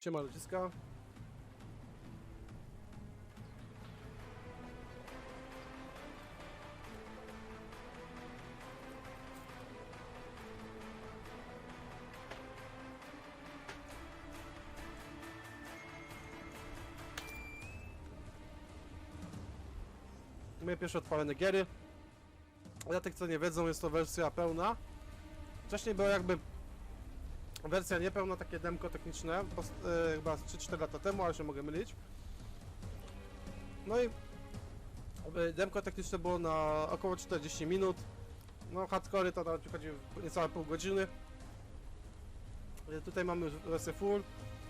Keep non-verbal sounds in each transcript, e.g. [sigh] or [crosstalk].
Siema ludziska. Moje pierwsze odpalone giery. Dla tych co nie wiedzą jest to wersja pełna. Wcześniej była jakby wersja niepełna, takie demko techniczne, pos- e, chyba z 3-4 lata temu, ale się mogę mylić. No i e, demko techniczne było na około 40 minut. No hardcore to nawet wychodzi niecałe pół godziny. E, Tutaj mamy już wersję full,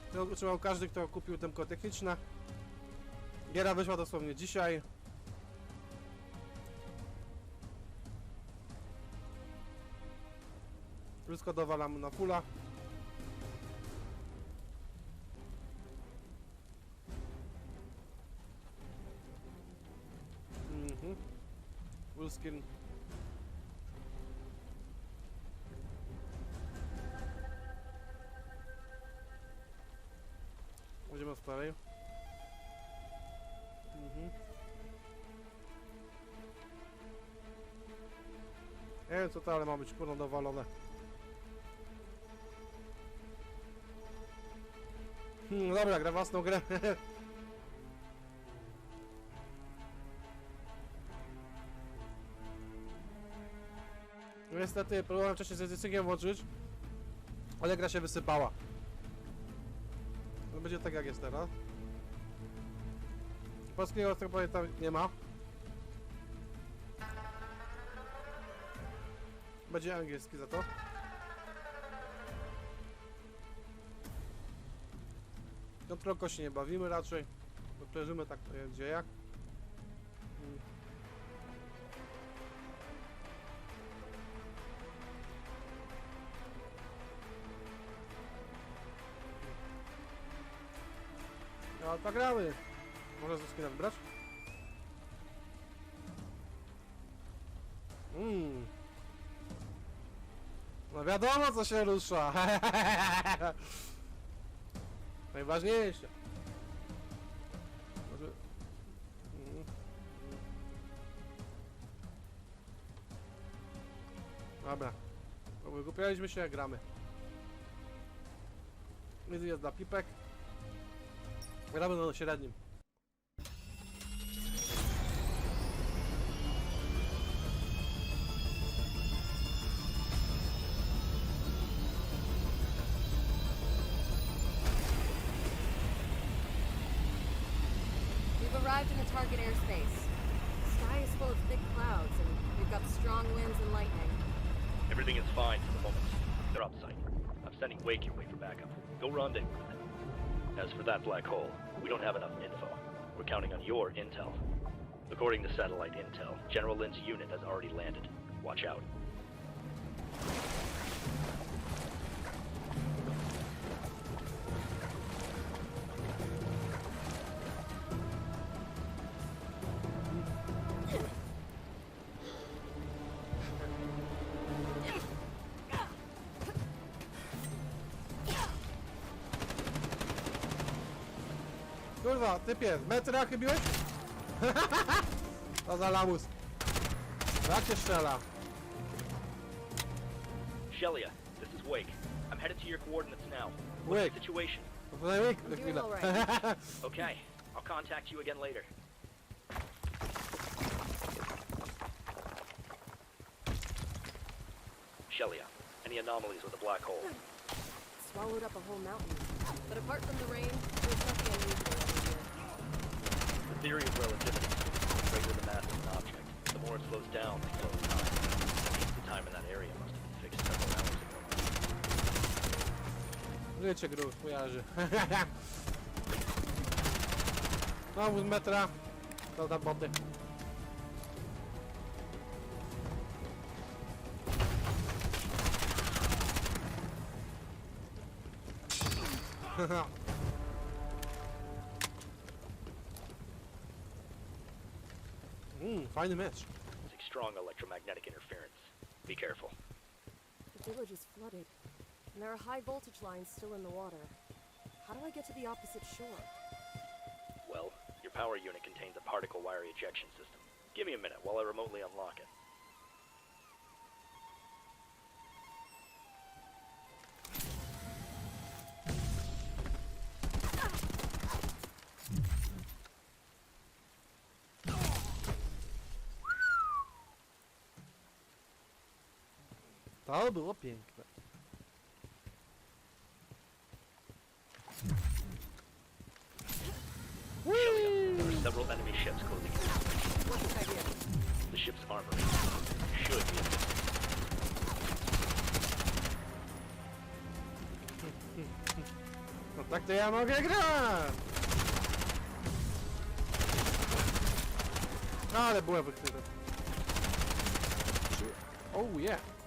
którą utrzymał każdy, kto kupił demko techniczne. Giera wyszła dosłownie dzisiaj. Wszystko dowalamy na fulla. Full skin. Będziemy z prawej. Mhm. Nie wiem co to, ale ma być kurno dowalone. Hmm, dobra, gra własną grę. [laughs] Niestety próbowałem wcześniej z językiem włączyć, ale gra się wysypała. No będzie tak jak jest teraz. Polskiego tak powiem tam nie ma. Będzie angielski za to. Kontrolko się nie bawimy raczej. Bo Przejrzymy tak to jak. No to gramy. Może ze skina wybrać? Mmm. No wiadomo co się rusza. [laughs] Najważniejsze. Może... Mm. Dobra. Wygłupialiśmy się, gramy. Między jest dla pipek. Gramy na średnim. We've arrived in the target airspace. The sky is full of thick clouds, and we've got strong winds and lightning. Everything is fine for the moment. They're up sight. I'm sending Wake your way for backup. Go rendezvous with them. As for that black hole, we don't have enough info. We're counting on your intel. According to satellite intel, General Lin's unit has already landed. Watch out. Kurwa, typie, w metra chybiłeś? [laughs] to za lamus. Jak się strzela? Shelia, this is Wake. I'm headed to your coordinates now. What's Wake. the situation? To przynajmniej I'm doing chwilę. all right. [laughs] Okay, I'll contact you again later. Shelia, any anomalies with the black hole? Swallowed up a whole mountain. But apart from the rain, there's nothing unusual over here. The theory of relativity. The greater the mass of an object, the more it slows down, the slower time. The time in that area must have been fixed several hours ago. Kojarzy. [laughs] Znowu z metra. To boty. [laughs] Mmm, fajny mecz. Using strong electromagnetic interference. Be careful. The village is flooded, and there are high voltage lines still in the water. How do I get to the opposite shore? Well, your power unit contains a particle wire ejection system. Give me a minute while I remotely unlock it. To było piękne. There are several enemy ships closing in. The ship's armory should be No tak to ja mogę grać! No ale byłem wykryty. Oh yeah!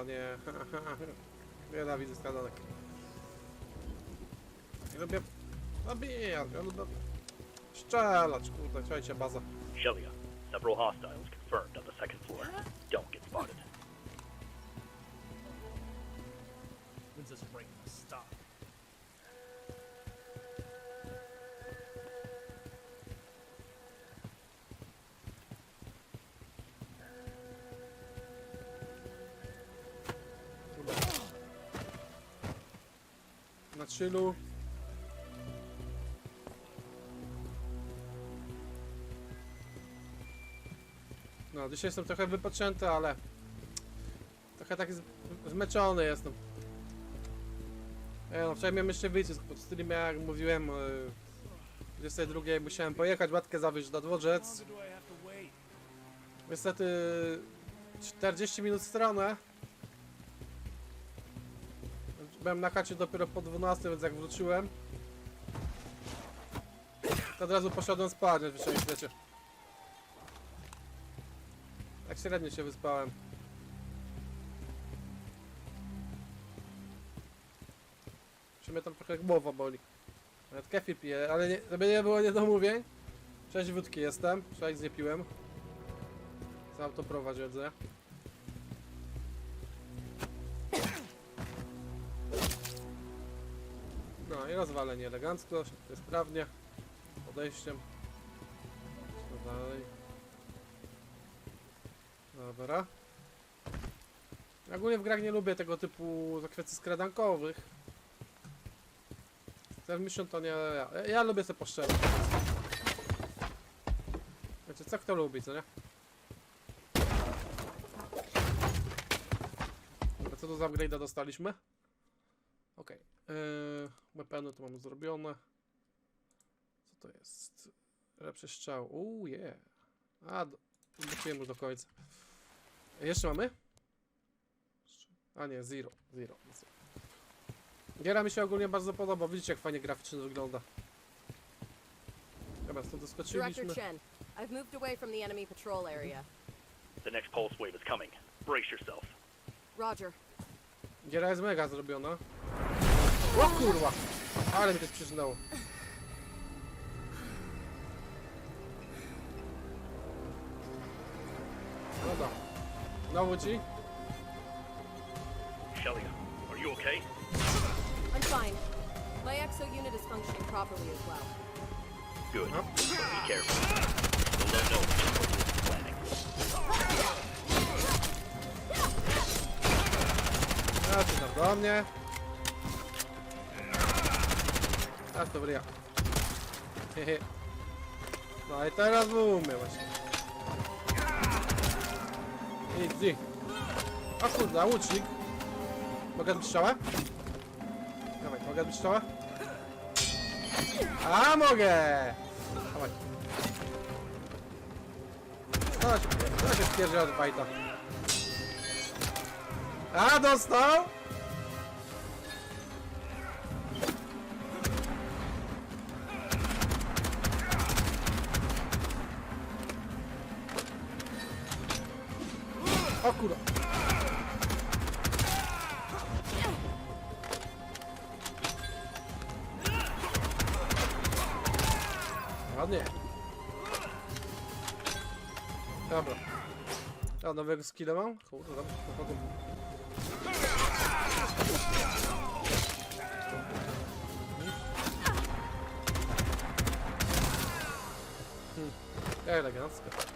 Kurwa, nie. [laughs] Nienawidzę skadanek. Nie lubię zabijać, ja lubię strzelać, kurde, czekajcie, baza. Shelia, several hostiles confirmed on the second floor. Don't get spotted. Chillu. No, dzisiaj jestem trochę wypoczęty, ale trochę taki z- zmęczony jestem. E, no, wczoraj miałem jeszcze wycisk pod streamie, jak mówiłem, e, 22 musiałem pojechać, łatkę zawieźć na dworzec. Niestety 40 minut stronę. Byłem na chacie dopiero po 12, więc jak wróciłem, to od razu poszedłem spać, wy wiecie. Tak średnio się wyspałem. Czy mnie tam trochę głowa boli. Nawet kefir piję, ale nie, żeby nie było niedomówień. Cześć wódki jestem, nic nie piłem. Sam to prowadzę. No i rozwalenie elegancko, szybko sprawnie. Podejściem. Co dalej? Dobra. Ogólnie w grach nie lubię tego typu zakresy skradankowych. Ten mission to nie... Ja, ja lubię sobie poszczelać. Wiecie, co kto lubi, co nie? Dobra, co to za upgrade'a dostaliśmy? Okej. Okay. Weapony to mamy zrobione. Co to jest? Lepszy strzał. Uuu, yeah. A, dopiłem już do końca. Jeszcze mamy? A nie, zero. Zero. Giera mi się ogólnie bardzo podoba. Widzicie, jak fajnie graficznie wygląda. Dobra, stąd Director doskoczyliśmy. Chen, I've moved away from the enemy patrol area. The next pulse wave is coming. Brace yourself. Roger. Giera jest mega zrobiona. O kurwa! Ale mi to przyznało. Dobra. Znowu ci? Shelia, are you okay? I'm fine. My exo unit is functioning properly as well. Good. But be careful. Is what you're planning. A ty tam do mnie. A to bria. Hehe. No i teraz właśnie. Easy. O kurde, a łucznik. Mogę być strzałę? Dawaj, mogę być strzałę? A mogę! Dawaj. Się, no się spierdział od bajta. A, dostał! Ładnie. Dobra. A nowego skilla mam? Kurde, dobra. Hmm. Elegancko.